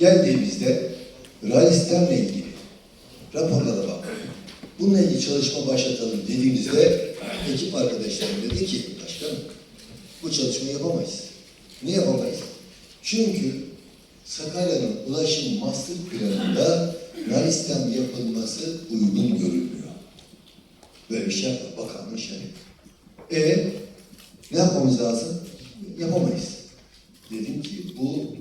Geldiğimizde rally sistemle ilgili raporlara bak. Bununla ilgili çalışma başlatalım dediğimizde ekip arkadaşlarım dedi ki başkanım bu çalışmayı yapamayız. Niye yapamayız? Çünkü Sakarya'nın ulaşım master planında rally sistem yapılması uygun görülmüyor. Böyle bir şey yapma bakanlığın şey. E ne yapmamız lazım? Yapamayız. Dedim ki bu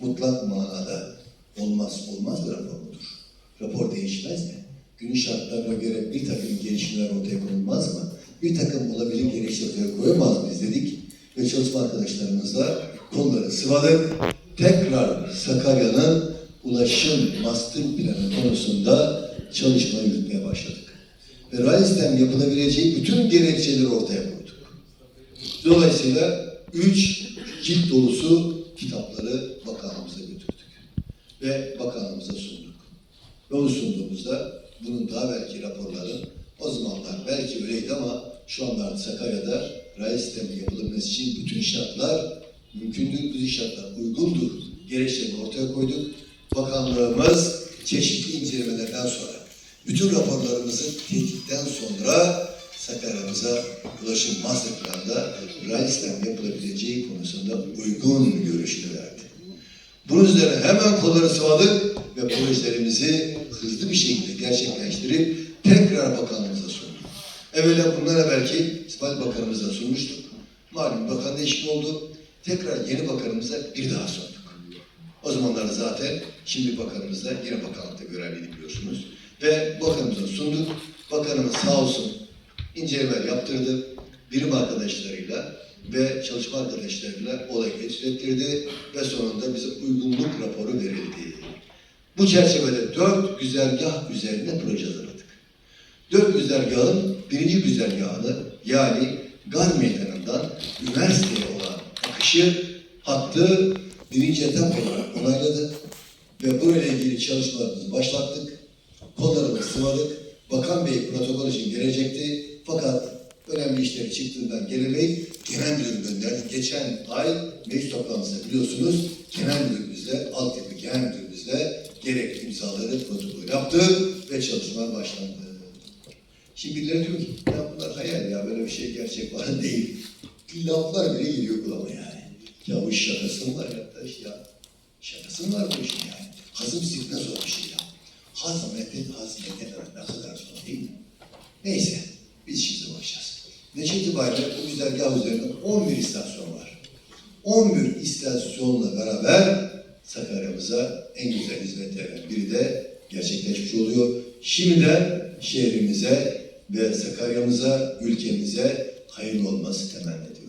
mutlak manada olmaz olmaz bir rapor mudur? Rapor değişmez mi? Günün şartlarına göre bir takım gelişmeler ortaya konulmaz mı? Bir takım olabilir ortaya koyamaz mıyız dedik ve çalışma arkadaşlarımızla konuları sıvadık. Tekrar Sakarya'nın ulaşım master planı konusunda çalışma yürütmeye başladık. Ve raylı sistem yapılabileceği bütün gerekçeleri ortaya koyduk. Dolayısıyla üç cilt dolusu kitapları. Ve bakanlığımıza sunduk. Ve onu sunduğumuzda bunun daha belki raporları o zamanlar belki öyleydi ama şu anda Sakarya'da raylı sistemi yapılabilmesi için bütün şartlar mümkündür, bütün şartlar uygundur. Gerekçeleri ortaya koyduk. Bakanlığımız çeşitli incelemelerden sonra bütün raporlarımızı tetkikten sonra Sakarya'mıza ulaşım master planında raylı sistem yapılabileceği konusunda uygun görüşünü verdi. Bunun üzerine hemen kolları sıvadık ve projelerimizi hızlı bir şekilde gerçekleştirip tekrar bakanlığımıza sunduk. Evvela bundan evvelki İsmail Bakanımıza sunmuştuk. Malum bakan değişikliği oldu. Tekrar yeni bakanımıza bir daha sunduk. O zamanlar zaten şimdi bakanımız da yine bakanlıkta görevliydi biliyorsunuz. Ve bakanımıza sunduk. Bakanımız sağ olsun incelemeler yaptırdı. Birim arkadaşlarıyla ve çalışma arkadaşlarıyla olayı ettirdi ve sonunda bize uygunluk raporu verildi. Bu çerçevede dört güzergah üzerinde proje hazırladık. Dört güzergahın birinci güzergahını yani Gar Meydanı'ndan üniversiteye olan akışı hattı birinci etap olarak onayladı ve burayla ilgili çalışmalarımızı başlattık. Kollarımızı sıvadık. Bakan Bey protokol için gelecekti. Fakat önemli işleri çıktığından gelemeyip genel müdür gönderdi. Geçen ay meclis toplantısında biliyorsunuz genel müdürümüzle, altyapı genel müdürümüzle gerekli imzaları protokol yaptı ve çalışmalar başlandı. Şimdi birileri diyor ki ya bunlar hayal ya böyle bir şey gerçek falan değil. Laflar bile geliyor kulağıma yani. Ya bu şakası mı var arkadaş ya? Şakası mı var bu işin yani? Hazım sirkine zor bir şey ya. Hazmetin hazmetin ne kadar zor değil mi? Neyse biz şimdi. Netice itibariyle bu güzergah üzerinde 11 istasyon var. 11 istasyonla beraber Sakarya'mıza en güzel hizmetlerden biri de gerçekleşmiş oluyor. Şimdiden şehrimize ve Sakarya'mıza, ülkemize hayırlı olması temenni ediyorum.